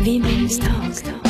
Women's Talk.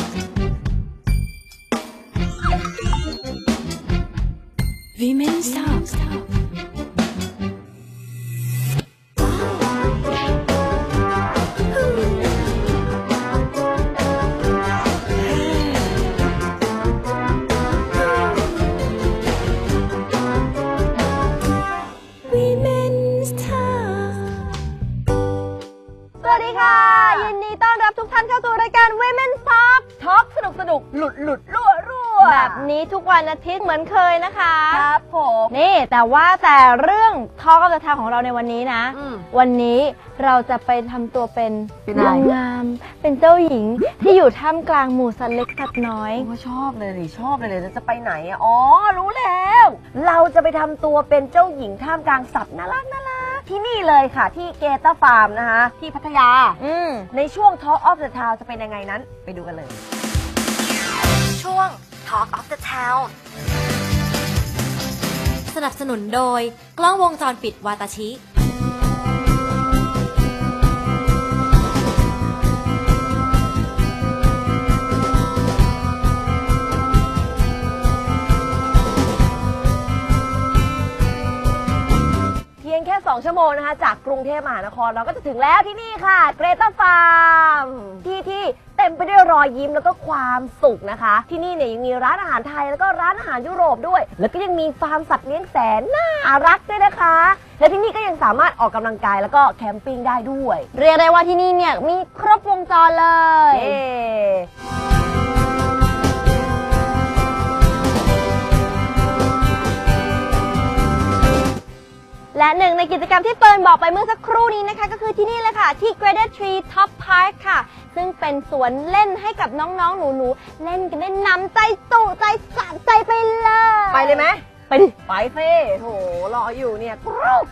นี้ทุกวันอาทิตย์เหมือนเคยนะคะครับผมนี่แต่ว่าแต่เรื่องทอ l k กับทาของเราในวันนี้นะ อืม วันนี้เราจะไปทำตัวเป็นเป็นอะไร นางงาม เป็นเจ้าหญิงที่อยู่ท่ามกลางหมู่สัตว์เล็กสัตว์น้อย โอ้ชอบเลยดิชอบเลยเลยจะไปไหนอะอ๋อ รู้แล้ว เราจะไปทำตัวเป็นเจ้าหญิงท่ามกลางสัตว์น่ารักน่ารักที่นี่เลยค่ะ ที่เกตาฟาร์มนะคะ ที่พัทยา อืมในช่วง Talk of the Town จะเป็นยังไงนั้น ไปดูกันเลย ช่วง Talk of the Town สนับสนุนโดยกล้องวงจรปิดวาตาชิ เพียงแค่ 2 ชั่วโมงนะคะ จากกรุงเทพมหานครเราก็จะถึงแล้วที่นี่ค่ะ เกรตาฟาร์มที่ที่ เต็มไปด้วยรอยยิ้มแล้วก็ความสุขนะคะ ที่นี่เนี่ยยังมีร้านอาหารไทยแล้วก็ร้านอาหารยุโรปด้วย แล้วก็ยังมีฟาร์มสัตว์เลี้ยงแสนน่ารักด้วยนะคะ และที่นี่ก็ยังสามารถออกกำลังกายแล้วก็แคมปิ้งได้ด้วย เรียกได้ว่าที่นี่เนี่ยมีครบวงจรเลย เย้ และหนึ่งในกิจกรรมที่เปิร์นบอกไปเมื่อสักครู่นี้นะคะ ก็คือที่นี่เลยค่ะ ที่ Graded Tree Top Park ค่ะ ซึ่งเป็นสวนเล่นให้กับน้องๆ หนูๆ เล่นกันได้น้ำใจตุใจสะใจไปเลย ไปเลยไหมไปดิ ไปเฟ่โถรออยู่เนี่ยกรุ๊ป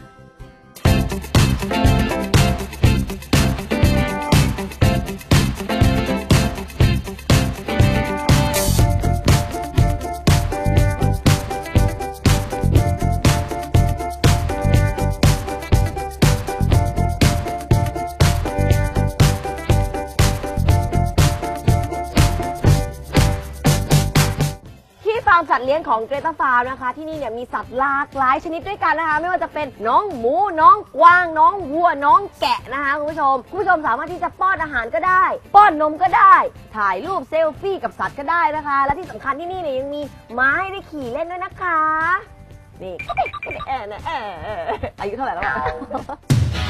าร์มสัตว์เลี้ยงของเกรตาฟาร์มนะคะ ที่นี่เนี่ยมีสัตว์หลากหลายชนิดด้วยกันนะคะ ไม่ว่าจะเป็นน้องหมูน้องกวางน้องวัวน้องแกะนะคะคุณผู้ชมคุณผู้ชมสามารถที่จะป้อนอาหารก็ได้ ป้อนนมก็ได้ ถ่ายรูปเซลฟี่กับสัตว์ก็ได้นะคะ และที่สำคัญที่นี่เนี่ยยังมีม้าให้ได้ขี่เล่นด้วยนะคะนี่เออเออเอออายุเท่าไหร่แล้วอะ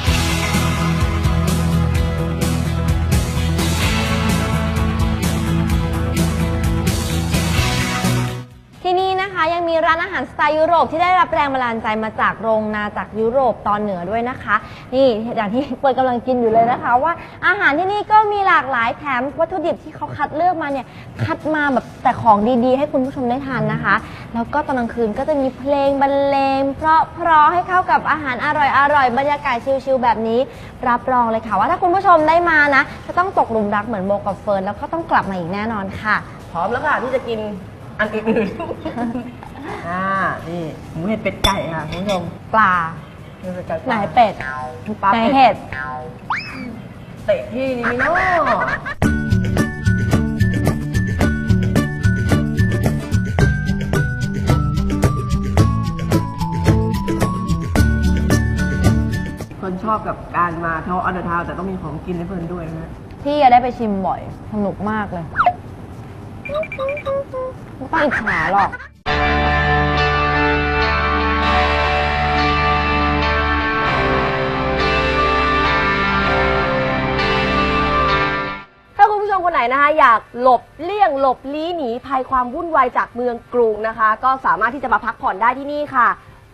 ที่นี่นะคะยังมีร้านอาหารสไตล์ยุโรปที่ได้รับแรงบันดาลใจมาจากโรงนาจากยุโรปตอนเหนือด้วยนะคะ นี่อย่างที่เปิดกำลังกินอยู่เลยนะคะ ว่าอาหารที่นี่ก็มีหลากหลายแถมวัตถุดิบที่เขาคัดเลือกมาเนี่ยคัดมาแบบแต่ของดีๆ ให้คุณผู้ชมได้ทานนะคะ แล้วก็ตอนกลางคืนก็จะมีเพลงบรรเลง เพราะเพราะให้เข้ากับอาหารอร่อยๆบรรยากาศชิลๆแบบนี้ รับรองเลยค่ะว่าถ้าคุณผู้ชมได้มานะจะต้องตกหลุมรักเหมือนโบกับเฟิร์นแล้วก็ต้องกลับมาอีกแน่นอนค่ะ พร้อมแล้วค่ะที่จะกิน อันอื่นๆ อ่า นี่หมูเห็ดเป็ดไก่ค่ะคุณผู้ชมปลา หมูเห็ดเป็ดไก่ไหนเป็ดปลาไหนเป็ดเห็ด เตะที่นี่เนาะคนชอบกับการมาเท่าอันเดอร์ทาวแต่ต้องมีของกินให้เพื่อนด้วยนะ พี่อะได้ไปชิมบ่อย สนุกมากเลย ไม่ต้องอิจฉาหรอก ถ้าคุณผู้ชมคนไหนนะคะอยากหลบเลี่ยงหลบลี้หนีภัยความวุ่นวายจากเมืองกรุงนะคะ ก็สามารถที่จะมาพักผ่อนได้ที่นี่ค่ะ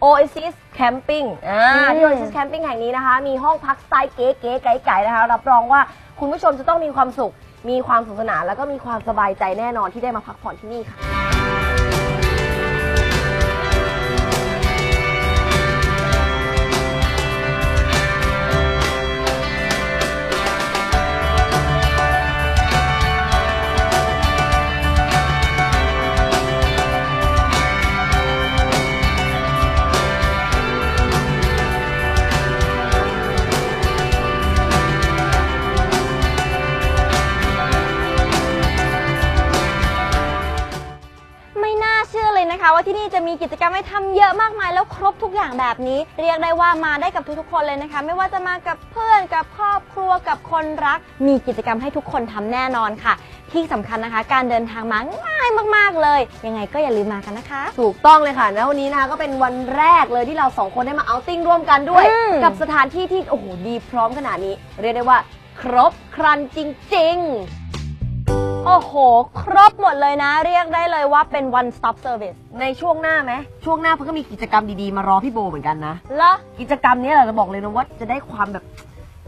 Oasis Camping อ่าที่ Oasis Camping แห่งนี้นะคะ มีห้องพักสไตล์เก๋ๆไก๋ๆนะคะ รับรองว่าคุณผู้ชมจะต้องมีความสุข มีความสนุกสนานแล้วก็มีความสบายใจแน่นอนที่ได้มาพักผ่อนที่นี่ค่ะ ที่นี่จะมีกิจกรรมให้ทำเยอะมากมายแล้วครบทุกอย่างแบบนี้ เรียกได้ว่ามาได้กับทุกๆคนเลยนะคะ ไม่ว่าจะมากับเพื่อนกับครอบครัวกับคนรัก มีกิจกรรมให้ทุกคนทำแน่นอนค่ะ ที่สำคัญนะคะ การเดินทางมาง่ายมาก ๆเลย ยังไงก็อย่าลืมมากันนะคะ ถูกต้องเลยค่ะแล้ววันนี้นะคะก็เป็นวันแรกเลยที่เราสองคนได้มาเอาติ้งร่วมกันด้วยอืมกับสถานที่ที่โอ้โหดีพร้อมขนาดนี้ เรียกได้ว่า ครบครันจริง โอ้โห ครบหมดเลยนะ เรียกได้เลยว่าเป็น one stop service ๆในช่วงหน้าไหมช่วงหน้าเพิ่งก็มีกิจกรรมดีๆ มารอพี่โบเหมือนกันนะ แล้วกิจกรรมนี้เราจะบอกเลยนะว่าจะได้ความแบบ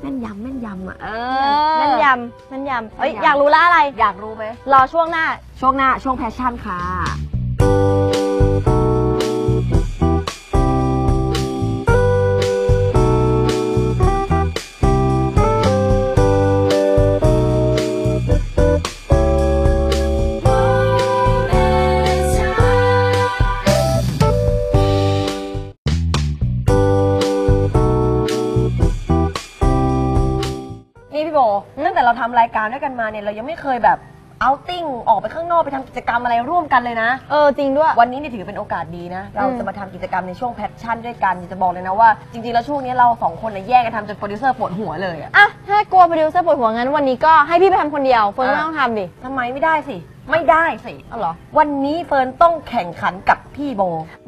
แม่นยำแม่นยำอะเออนั่นยำนั่นยำเอ้ยแม่นยำอยากรู้ละอะไร อยากรู้ไหมรอช่วงหน้าช่วงหน้าช่วงแพชชั่นค่ะ ทำรายการด้วยกันมาเนี่ยเรายังไม่เคยแบบเอาติ้งออกไปข้างนอกไปทำกิจกรรมอะไรร่วมกันเลยนะ เออจริงด้วย วันนี้นี่ถือเป็นโอกาสดีนะ เราอืมจะมาทำกิจกรรมในช่วงแพชชั่นด้วยกันจะบอกเลยนะว่าจริงๆแล้วช่วงนี้เราสองคนเนี่ยแยกกันทำจนโปรดิวเซอร์ปวดหัวเลยอะอะถ้ากลัวโปรดิวเซอร์ปวดหัวงั้นวันนี้ก็ให้พี่ไปทำคนเดียวเฟิร์นไม่อะต้องทำดิทำไมไม่ได้สิ ไม่ได้สิ เอาเหรอ วันนี้เฟิร์นต้องแข่งขันกับพี่โบ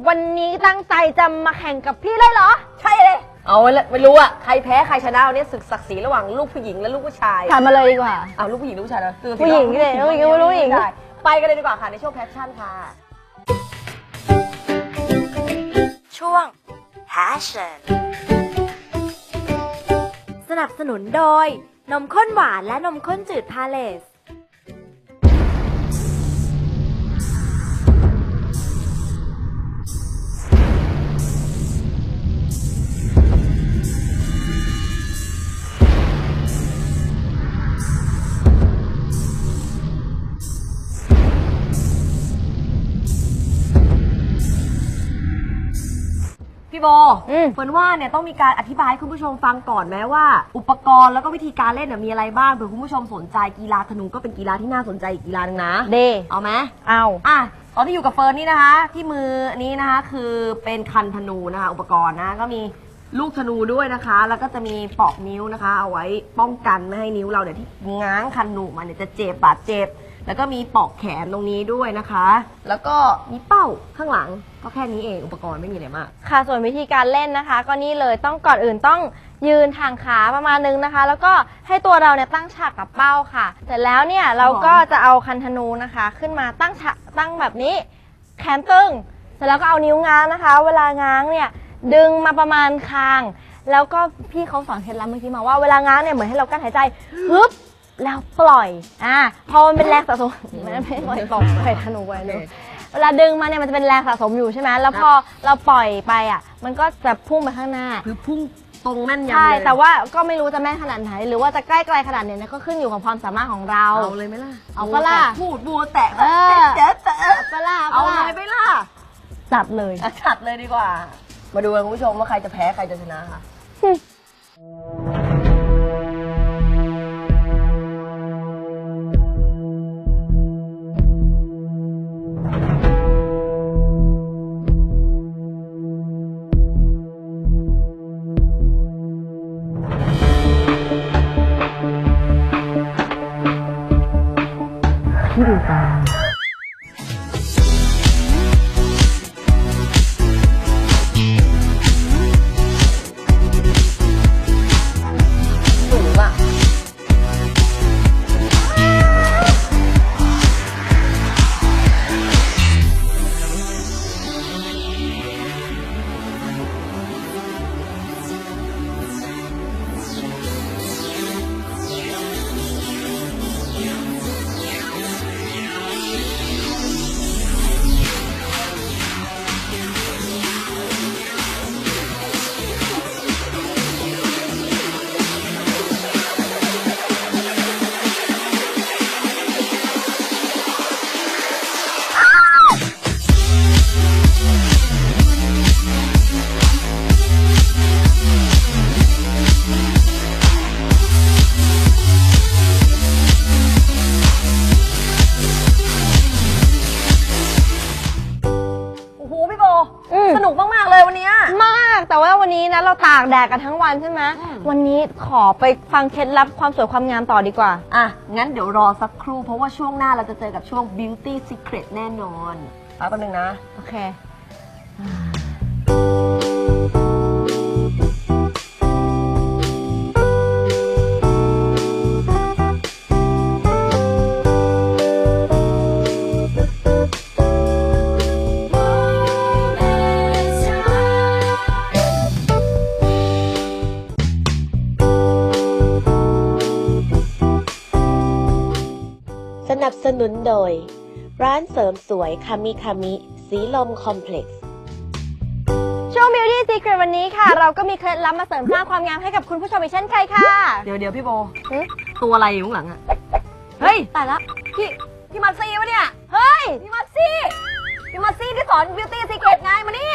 วันนี้ตั้งใจจะมาแข่งกับพี่เลยเหรอ ใช่เลย เอาไว้เลยไม่รู้อะใครแพ้ใครชนะวันนี้ศึกศักดิ์ศรีระหว่างลูกผู้หญิงและลูกผู้ชายถามมาเลยดีกว่า เอาลูกผู้หญิงลูกผู้ชายนะคือผู้หญิงสิลูกผู้หญิงลูกผู้หญิง ได้ไปกันเลยดีกว่าค่ะในช่วงแพชชั่นค่ะ ช่วง Passion สนับสนุนโดย นมข้นหวานและนมข้นจืดพาเลส พี่โบอืม เฟิร์นว่าเนี่ยต้องมีการอธิบายให้คุณผู้ชมฟังก่อนไหมว่า อุปกรณ์แล้วก็วิธีการเล่นเนี่ยมีอะไรบ้างเผื่อคุณผู้ชมสนใจกีฬาธนูก็เป็นกีฬาที่น่าสนใจอีกกีฬาหนึงนะเดเอาไหมเอาอะตอนที่อยู่กับเฟิร์นนี่นะคะ ที่มือนี้นะคะคือเป็นคันธนูนะคะ อุปกรณ์นะก็มีลูกธนูด้วยนะคะ แล้วก็จะมีปอกนิ้วนะคะ เอาไว้ป้องกันไม่ให้นิ้วเราเนี่ยที่ง้างคันธนูมาเนี่ยจะเจ็บบาดเจ็บ แล้วก็มีปอกแขนตรงนี้ด้วยนะคะ แล้วก็มีเป้าข้างหลังก็แค่นี้เองอุปกรณ์ไม่มีอะไรมาก ค่ะส่วนวิธีการเล่นนะคะ ก็นี่เลยต้องก่อนอื่นต้องยืนทางขาประมาณนึงนะคะ แล้วก็ให้ตัวเราเนี่ยตั้งฉากกับเป้าค่ะ เสร็จแล้วเนี่ยเราก็จะเอาคันธนูนะคะ ขึ้นมาตั้งฉากตั้งแบบนี้ แขนตึงเสร็จแล้วก็เอานิ้วง้างนะคะ เวลาง้างเนี่ยดึงมาประมาณคาง แล้วก็พี่เขาสอนเคล็ดลับเมื่อกี้มาว่าเวลาง้างเนี่ยเหมือนให้เรากั้นหายใจฮึบ แล้วปล่อยอ่าพอมันเป็นแรงสะสมมันไม่ปล่อยตกไปธนูไปเลยเวลาดึงมาเนี่ยมันจะเป็นแรงสะสมอยู่ใช่ไหมแล้วพอเราปล่อยไปอะ มันก็จะพุ่งไปข้างหน้า คือพุ่งตรงแม่นยำใช่เลยแต่ว่าก็ไม่รู้จะแม่นขนาดไหน หรือว่าจะใกล้ไกลขนาดไหนเนี่ยก็ขึ้นอยู่กับความสามารถของเรา เอาเลยไหมล่ะ เอาปะล่ะพูดบัวแตะเออแตะแตะปะล่ะเอาปะเลล่ะยไหมล่ะจัดเลยอะจัดเลยดีกว่า มาดูกันคุณผู้ชมว่าใครจะแพ้ใครจะชนะค่ะ นะเราตากแดดกันทั้งวันใช่ไหมอืมวันนี้ขอไปฟังเคล็ดลับความสวยความงามต่อดีกว่า อะ งั้นเดี๋ยวรอสักครู่เพราะว่าช่วงหน้าเราจะเจอกับช่วง beauty secret แน่นอนแป๊บนึงนะ โอเค นับสนุนโดย ร้านเสริมสวยคามิคามิ สีลมคอมเพล็กซ์ ช่วง Beauty Secret วันนี้ค่ะ เราก็มีเคล็ดลับมาเสริมสร้างความงามให้กับคุณผู้ชมอีกเช่นเคยค่ะ เดี๋ยวเดี๋ยวพี่โบหึตัวอะไรอยู่ข้างหลังอะเฮ้ย ตายละพี่พี่มัซซี่ปะเนี่ย เฮ้ย พี่มัซซี่ พี่มัซซี่ที่สอน beauty secret ไงมานี่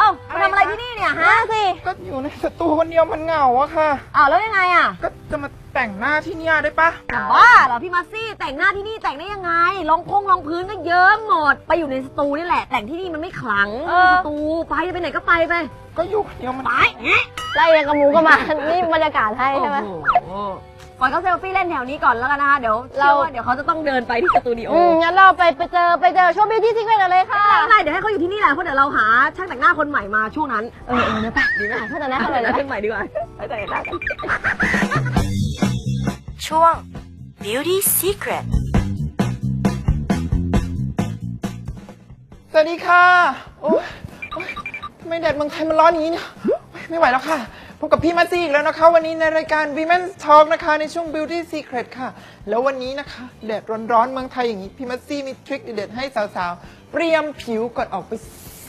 เอ้ามาทำอะไรที่นี่เนี่ยฮะมาสิก็อยู่ในสตูคนเดียวมันเหงาอะค่ะ อ้าวแล้วยังไงอะก็จะมาแต่งหน้าที่เนี่ยได้ปะจะบ้าเหรอพี่มัซซี่แต่งหน้าที่นี่แต่งได้ยังไงรองพงรองพื้นก็เยิ้มหมด ไปอยู่ในสตูนี่แหละ แต่งที่นี่มันไม่ขลังเอในอสตูไปจะไปไหนก็ไปไปก็อยู่คนเดียวมันไปไล่ยังกับหมูก็มา นี่บรรยากาศให้ใช่ไหมโอ้โห ปล่อยเขาเซลฟี่เล่นแถวนี้ก่อนแล้วกันนะคะ เดี๋ยวเราเราเดี๋ยวเขาจะต้องเดินไปที่สตูดิโออืมงั้นเราไปไปเจอไปเจอช่วง Beauty Secret กันเลยค่ะไม่เป็นไรเดี๋ยวให้เขาอยู่ที่นี่แหละเพราะเดี๋ยวเราหาช่างแต่งหน้าคนใหม่มาช่วงนั้น เออเออเดี๋ยวไปดีไหมถ้าจะแนะช่างนำเลแต่ยงหนะน้าคนใหม่ดีกว่าไปแต่งหน้ากัน ช่วง Beauty Secret สวัสดีค่ะ โอ้ยโอ๊ยทำไมแดดเมืองไทยมันร้อนอย่างนี้เนี่ยโอ๊ยไม่ไหวแล้วค่ะ พบกับพี่มาซี่อีกแล้วนะคะ วันนี้ในรายการ Women Talk นะคะ ในช่วง Beauty Secret ค่ะ แล้ววันนี้นะคะ แดดร้อนๆเมืองไทยอย่างนี้ พี่มาซี่มีทริคเด็ดๆให้สาวๆ เตรียมผิวก่อนออกไป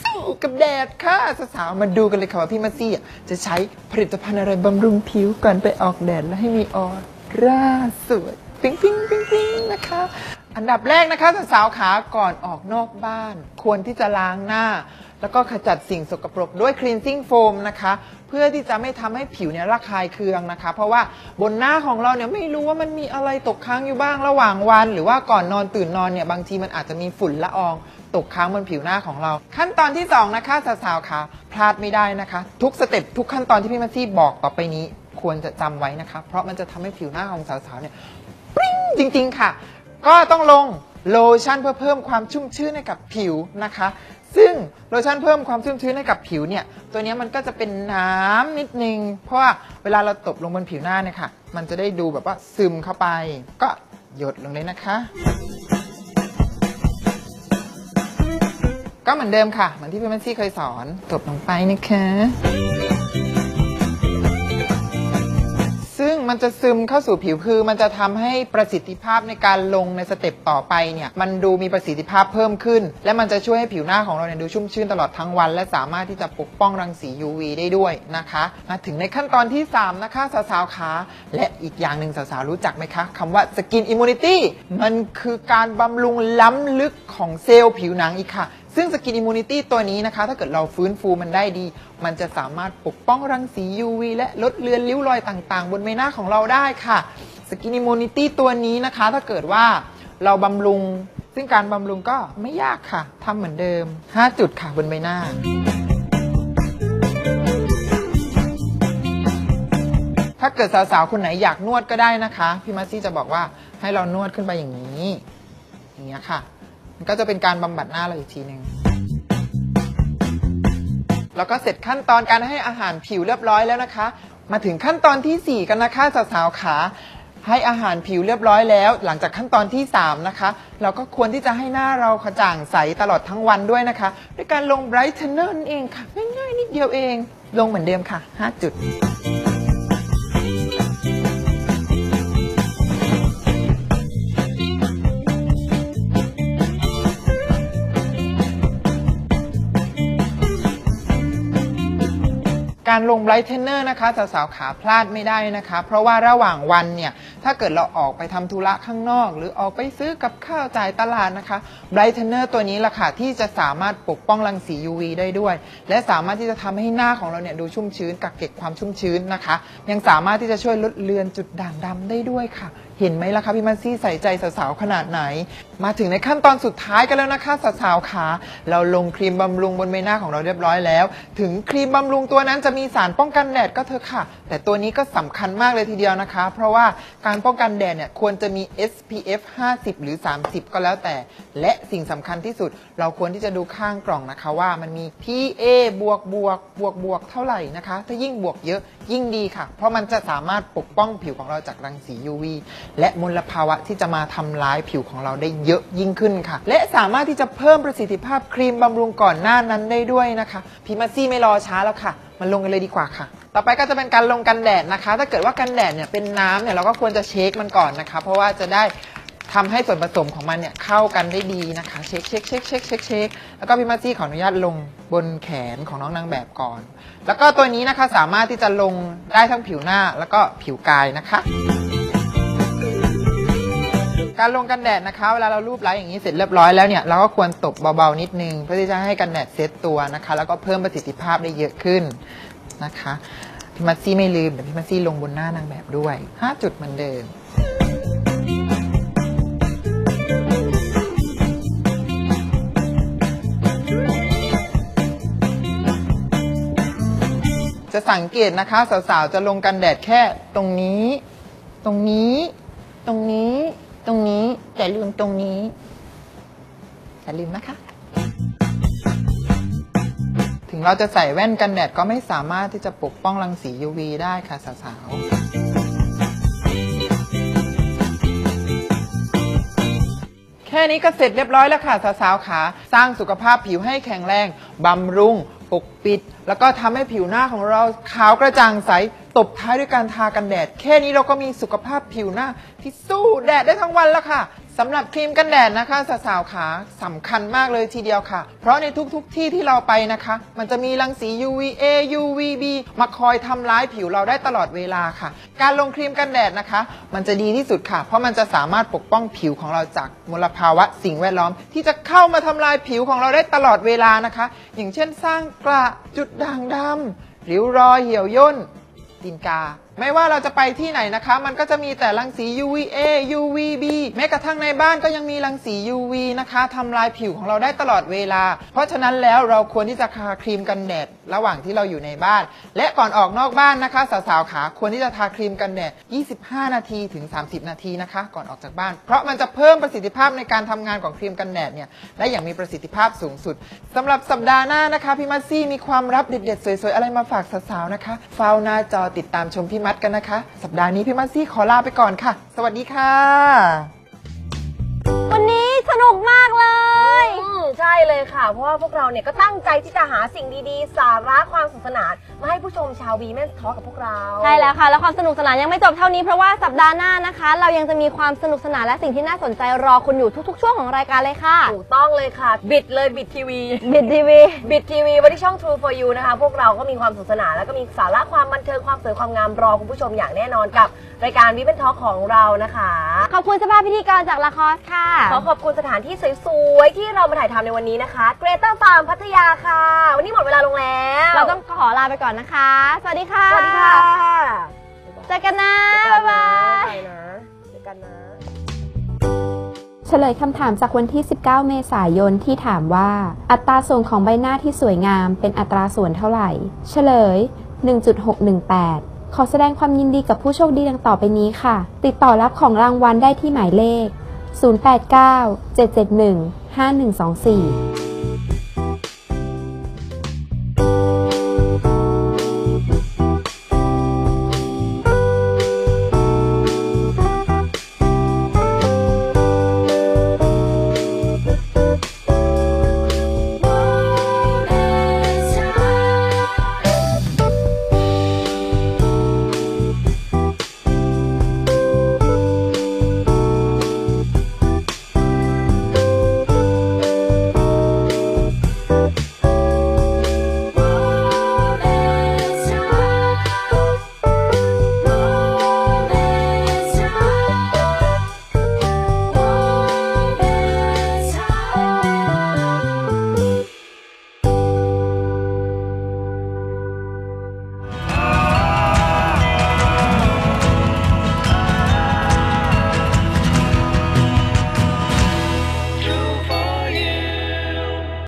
สู้กับแดดค่ะ สาวๆ มาดูกันเลยค่ะว่าพี่มาซี่อะจะใช้ผลิตภัณฑ์อะไรบำรุงผิวก่อนไปออกแดดและให้มีออร่าสวยปิ๊งปิ๊งปิ๊งปิ๊งนะคะ อันดับแรกนะคะสาวๆขาก่อนออกนอกบ้าน ควรที่จะล้างหน้า แล้วก็ขจัดสิ่งสกปรกด้วย cleansing foam นะคะ เพื่อที่จะไม่ทำให้ผิวเนี่ยระคายเคืองนะคะ เพราะว่าบนหน้าของเราเนี่ยไม่รู้ว่ามันมีอะไรตกค้างอยู่บ้างระหว่างวัน หรือว่าก่อนนอนตื่นนอนเนี่ยบางทีมันอาจจะมีฝุ่นละออง ตกค้างบนผิวหน้าของเรา ขั้นตอนที่สองนะคะสาวๆขาพลาดไม่ได้นะคะ ทุกสเต็ปทุกขั้นตอนที่พี่มัซซี่บอกต่อไปนี้ ควรจะจำไว้นะคะ เพราะมันจะทำให้ผิวหน้าของสาวๆเนี่ยปริ้งจริง ๆ ค่ะ ก็ต้องลงโลชั่นเพื่อเพิ่มความชุ่มชื้นให้กับผิวนะคะ ซึ่งโลชั่นเพิ่มความชุ่มชื้นให้กับผิวเนี่ย ตัวนี้มันก็จะเป็นน้ำนิดนึง เพราะว่าเวลาเราตบลงบนผิวหน้าเนี่ยค่ะ มันจะได้ดูแบบว่าซึมเข้าไป ก็หยดลงเลยนะคะ ก็เหมือนเดิมค่ะ เหมือนที่พี่แมนซี่เคยสอนตบลงไปนะคะ มันจะซึมเข้าสู่ผิวคือ มันจะทำให้ประสิทธิภาพในการลงในสเต็ปต่อไปเนี่ยมันดูมีประสิทธิภาพเพิ่มขึ้น และมันจะช่วยให้ผิวหน้าของเราเนี่ยดูชุ่มชื่นตลอดทั้งวัน และสามารถที่จะปกป้องรังสี UV ได้ด้วยนะคะมาถึงในขั้นตอนที่ 3 นะคะสาวๆขาและอีกอย่างหนึ่งสาวๆรู้จักไหมคะคำว่า Skin Immunity มันคือการบำรุงล้ำลึกของเซลล์ผิวหนังอีกค่ะ ซึ่งสกินอิมมูนิตี้ตัวนี้นะคะ ถ้าเกิดเราฟื้นฟูมันได้ดี มันจะสามารถปกป้องรังสี UV และลดเลือนริ้วรอยต่างๆ บนใบหน้าของเราได้ค่ะ สกินอิมมูนิตี้ตัวนี้นะคะ ถ้าเกิดว่าเราบำรุง ซึ่งการบำรุงก็ไม่ยากค่ะทำเหมือนเดิม 5 จุดค่ะบนใบหน้าถ้าเกิดสาวๆ คนไหนอยากนวดก็ได้นะคะ พี่มัซซี่จะบอกว่าให้เรานวดขึ้นไปอย่างนี้ อย่างเงี้ยค่ะ มันก็จะเป็นการบำบัดหน้าเราอีกทีหนึ่งแล้วก็เสร็จขั้นตอนการให้อาหารผิวเรียบร้อยแล้วนะคะ มาถึงขั้นตอนทีสี่ 4 กันนะคะสาวๆขาให้อาหารผิวเรียบร้อยแล้ว หลังจากขั้นตอนที่ 3 นะคะ เราก็ควรที่จะให้หน้าเรากระจ่างใสตลอดทั้งวันด้วยนะคะ ด้วยการลงไบรท์เทนเนอร์นั่นเองค่ะ ง่ายๆนิดเดียวเอง ลงเหมือนเดิมค่ะ 5 จุด การลงไบรท์เทนเนอร์นะคะสาวๆขาพลาดไม่ได้นะคะ เพราะว่าระหว่างวันเนี่ยถ้าเกิดเราออกไปทำธุระข้างนอก หรือออกไปซื้อกับข้าวจ่ายตลาดนะคะไบรท์เทนเนอร์ตัวนี้ล่ะค่ะที่จะสามารถปกป้องรังสี UV ได้ด้วย และสามารถที่จะทำให้หน้าของเราเนี่ยดูชุ่มชื้นกักเก็บความชุ่มชื้นนะคะ ยังสามารถที่จะช่วยลดเลือนจุดด่างดำได้ด้วยค่ะ เห็นไหมล่ะคะพี่มัซซี่ใส่ใจสาวๆขนาดไหน มาถึงในขั้นตอนสุดท้ายกันแล้วนะคะสาวๆขาเราลงครีมบำรุงบนใบหน้าของเราเรียบร้อยแล้ว ถึงครีมบำรุงตัวนั้นจะมีสารป้องกันแดดก็เถอะค่ะ แต่ตัวนี้ก็สำคัญมากเลยทีเดียวนะคะ เพราะว่าการป้องกันแดดเนี่ยควรจะมี SPF 50 หรือ 30 ก็แล้วแต่ และสิ่งสำคัญที่สุด เราควรที่จะดูข้างกล่องนะคะว่ามันมี PA บวกบวกบวกบวกเท่าไหร่นะคะ ถ้ายิ่งบวกเยอะยิ่งดีค่ะ เพราะมันจะสามารถปกป้องผิวของเราจากรังสี UV และมลภาวะที่จะมาทำร้ายผิวของเราได้เยอะยิ่งขึ้นค่ะ และสามารถที่จะเพิ่มประสิทธิภาพครีมบำรุงก่อนหน้านั้นได้ด้วยนะคะพี่มาซี่ไม่รอช้าแล้วค่ะมาลงกันเลยดีกว่าค่ะ ต่อไปก็จะเป็นการลงกันแดดนะคะ ถ้าเกิดว่ากันแดดเนี่ยเป็นน้ำเนี่ยเราก็ควรจะเช็คมันก่อนนะคะ เพราะว่าจะได้ทำให้ส่วนผสมของมันเนี่ยเข้ากันได้ดีนะคะ เช็คเช็คเช็คเช็คเช็คเช็คแล้วก็พี่มาซี่ขออนุญาตลงบนแขนของน้องนางแบบก่อน แล้วก็ตัวนี้นะคะสามารถที่จะลงได้ทั้งผิวหน้าแล้วก็ผิวกายนะคะ การลงกันแดดนะคะ เวลาเรารูปไล้อย่างนี้เสร็จเรียบร้อยแล้วเนี่ยเราก็ควรตบเบาๆนิดนึงเพื่อที่จะให้กันแดดเซตตัวนะคะ แล้วก็เพิ่มประสิทธิภาพได้เยอะขึ้นนะคะพี่มัซซี่ไม่ลืมเดี๋ยวพี่มัซซี่ลงบนหน้านางแบบด้วย 5 จุดเหมือนเดิมจะสังเกตนะคะ สาวๆ จะลงกันแดดแค่ตรงนี้ ตรงนี้ ตรงนี้ ตรงนี้แต่ลืมตรงนี้แต่ลืมนะคะ ถึงเราจะใส่แว่นกันแดดก็ไม่สามารถที่จะปกป้องรังสี UV ได้ค่ะสาวๆแค่นี้ก็เสร็จเรียบร้อยแล้วค่ะสาวๆขาสร้างสุขภาพผิวให้แข็งแรงบำรุง ปกปิด แล้วก็ทำให้ผิวหน้าของเราขาวกระจ่างใส ตบท้ายด้วยการทากันแดด แค่นี้เราก็มีสุขภาพผิวหน้าที่สู้แดดได้ทั้งวันแล้วค่ะ สำหรับครีมกันแดดนะคะสาวๆขาสำคัญมากเลยทีเดียวค่ะ เพราะในทุกๆที่ที่เราไปนะคะ มันจะมีรังสี UVA UVB มาคอยทำร้ายผิวเราได้ตลอดเวลาค่ะ การลงครีมกันแดดนะคะ มันจะดีที่สุดค่ะ เพราะมันจะสามารถปกป้องผิวของเราจากมลภาวะสิ่งแวดล้อม ที่จะเข้ามาทำลายผิวของเราได้ตลอดเวลานะคะ อย่างเช่น สร้างกระจุดด่างดำริ้วรอยเหี่ยวย่นดินกาไม่ว่าเราจะไปที่ไหนนะคะ มันก็จะมีแต่รังสี UVA UVB แม้กระทั่งในบ้านก็ยังมีรังสี UV นะคะทำลายผิวของเราได้ตลอดเวลา เพราะฉะนั้นแล้วเราควรที่จะทาครีมกันแดดระหว่างที่เราอยู่ในบ้าน และก่อนออกนอกบ้านนะคะสาวๆขาควรที่จะทาครีมกันแดด 25 นาทีถึง 30 นาทีนะคะ ก่อนออกจากบ้าน เพราะมันจะเพิ่มประสิทธิภาพในการทำงานของครีมกันแดดเนี่ยได้อย่างมีประสิทธิภาพสูงสุดสำหรับสัปดาห์หน้านะคะพี่มัซซี่มีความลับเด็ดๆสวยๆอะไรมาฝากสาวๆนะคะเฝ้าหน้าจอติดตามชมพี่มัดกันนะคะ สัปดาห์นี้พี่มัดซี่ขอลาไปก่อนค่ะ สวัสดีค่ะ วันนี้สนุกมากเลย ใช่เลยค่ะ เพราะว่าพวกเราเนี่ยก็ตั้งใจที่จะหาสิ่งดีๆ สาระความสนุกสนานมาให้ผู้ชมชาววีแมนทอกับพวกเราใช่แล้วค่ะ แล้วความสนุกสนานยังไม่จบเท่านี้ เพราะว่าสัปดาห์หน้านะคะ เรายังจะมีความสนุกสนานและสิ่งที่น่าสนใจรอคุณอยู่ทุกๆ ช่วงของรายการเลยค่ะ ถูกต้องเลยค่ะ บิดเลยบิดทีวี บิดทีวี บิดทีวีวันที่ช่อง True for You นะคะ พวกเราก็มีความสนุกสนานแล้วก็มีสาระความบันเทิงความสวยความงามรอคุณผู้ชมอย่างแน่นอนกับ รายการวิ m นทอของเรานะคะ ขอบคุณสภาพพิธีกรจากละครค่ะ ขอขอบคุณสถานที่สวยๆ ที่เรามาถ่ายทำในวันนี้นะคะ เกรเตอร์ฟาร์มพัทยาค่ะ วันนี้หมดเวลาลงแล้ว เราต้องขอลาไปก่อนนะคะ สวัสดีค่ะ สวัสดีค่ะเจอกันนะบ๊ายบายไปนะเจอกันนะเฉลยคำถามจากวันที่ 19 เมษายนที่ถามว่า อัตราส่วนของใบหน้าที่สวยงามเป็นอัตราส่วนเท่าไหร่ เฉลย 1.618 ขอแสดงความยินดีกับผู้โชคดีดังต่อไปนี้ค่ะ ติดต่อรับของรางวัลได้ที่หมายเลข 089 771 5124